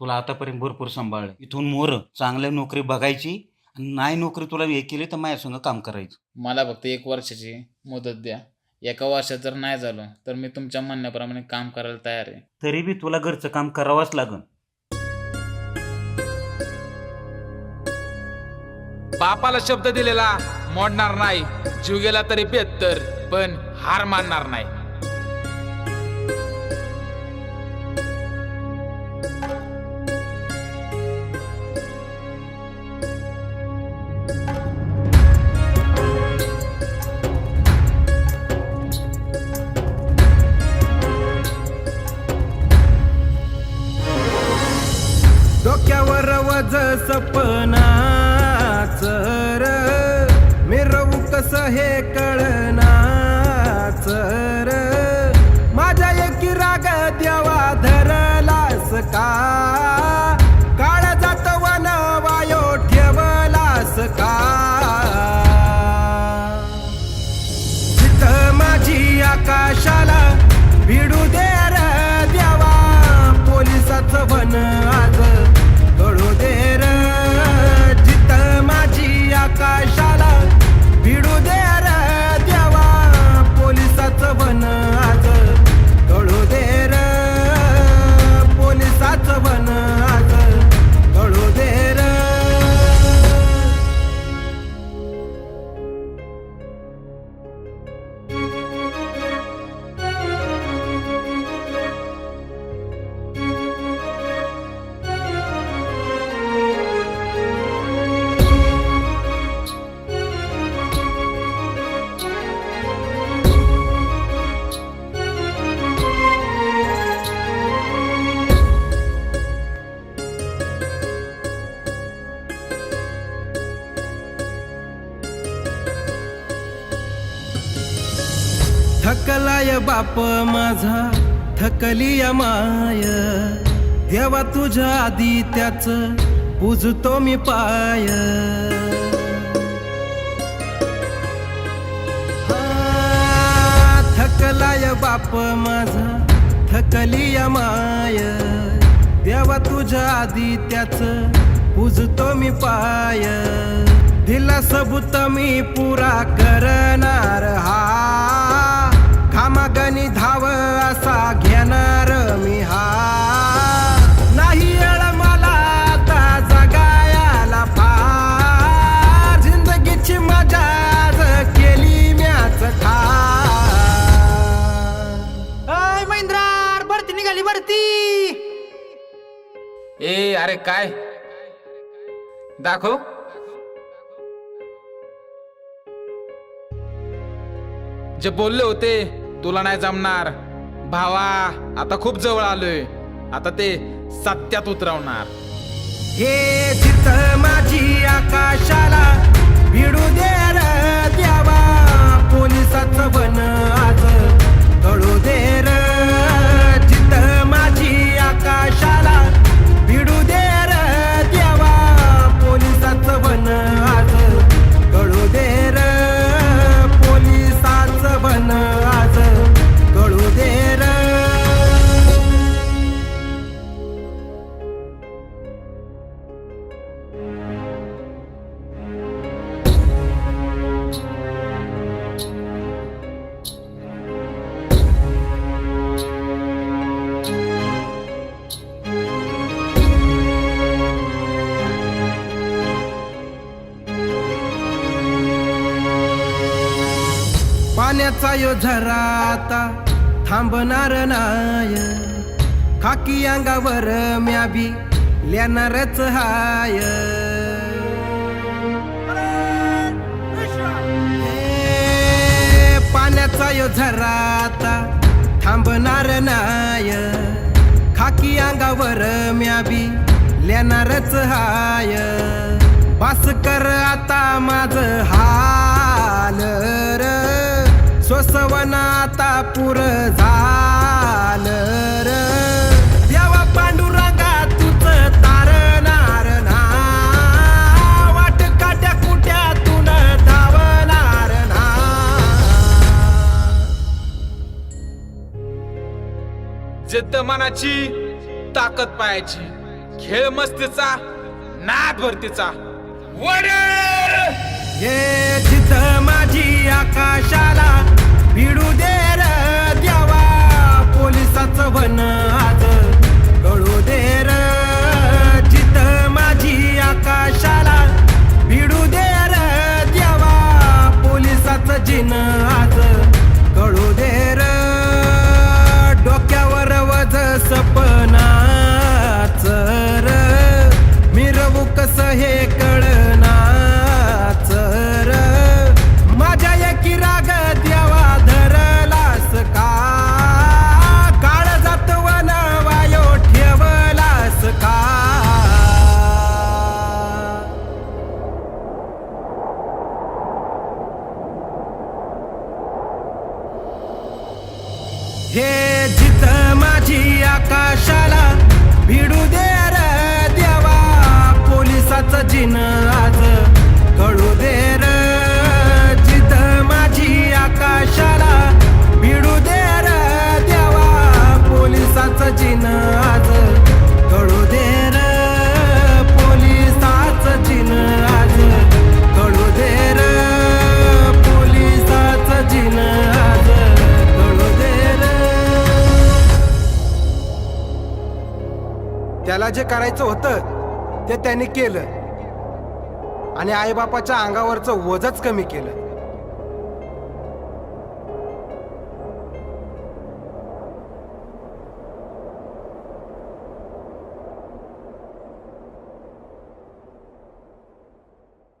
तुला आतापर्यंत भरपूर सांभाळलं. इथून मोर चांगल्या नोकरी बघायची आणि नाही नोकरी तुला हे केली तर माझ्या संग काम करायचं. मला फक्त एक वर्षाची मुदत द्या. एका वर्षात जर नाही झालं तर मी तुमच्या म्हणण्याप्रमाणे काम करायला तयार आहे. तरी बी तुला घरचं काम करावंच लागन. बापाला शब्द दिलेला मोडणार नाही. जीव गेला तरी बेहत्तर पण हार मानणार नाही. माझ सपनाच र. मिरवू कस हे कळनाच थकलाय बाप माझा थकली या माय. देवा तुझ्या आधी त्याच पूजतो मी पाय. थकलाय बाप माझा थकली या माय. देवा तुझ्या आधी त्याच पूजतो मी पाय. दिला सबूत मी पुरा करणार हा. भरती ए अरे काय? दाखव. जे बोलले होते तुला नाही जमणार. भावा आता खूप जवळ आलोय. आता ते सत्यात उतरवणार. हे जिथं माझी आकाशाला भिडू दे. पाण्याचा यो झरा आता थांबणार नाय. खाकी अंगावर म्याबी लेणारच हाय. पाण्याचा यो झरा आता थांबणार नाय खाकी अंगावर म्याबी लेणारच हाय. बास कर आता माझ हाल र. स्वसवन आता पुर झा जिद्द मनाची ताकद पाहायची. खेळ मस्तीचा नाद भरतीचा. ये जिद्द माझी आकाशाला भिडू दे द्यावा पोलिसाचं वन I hate. ज्याला जे करायचं होतं ते त्याने केलं. आणि आईबापाच्या अंगावरचं वजच कमी केलं.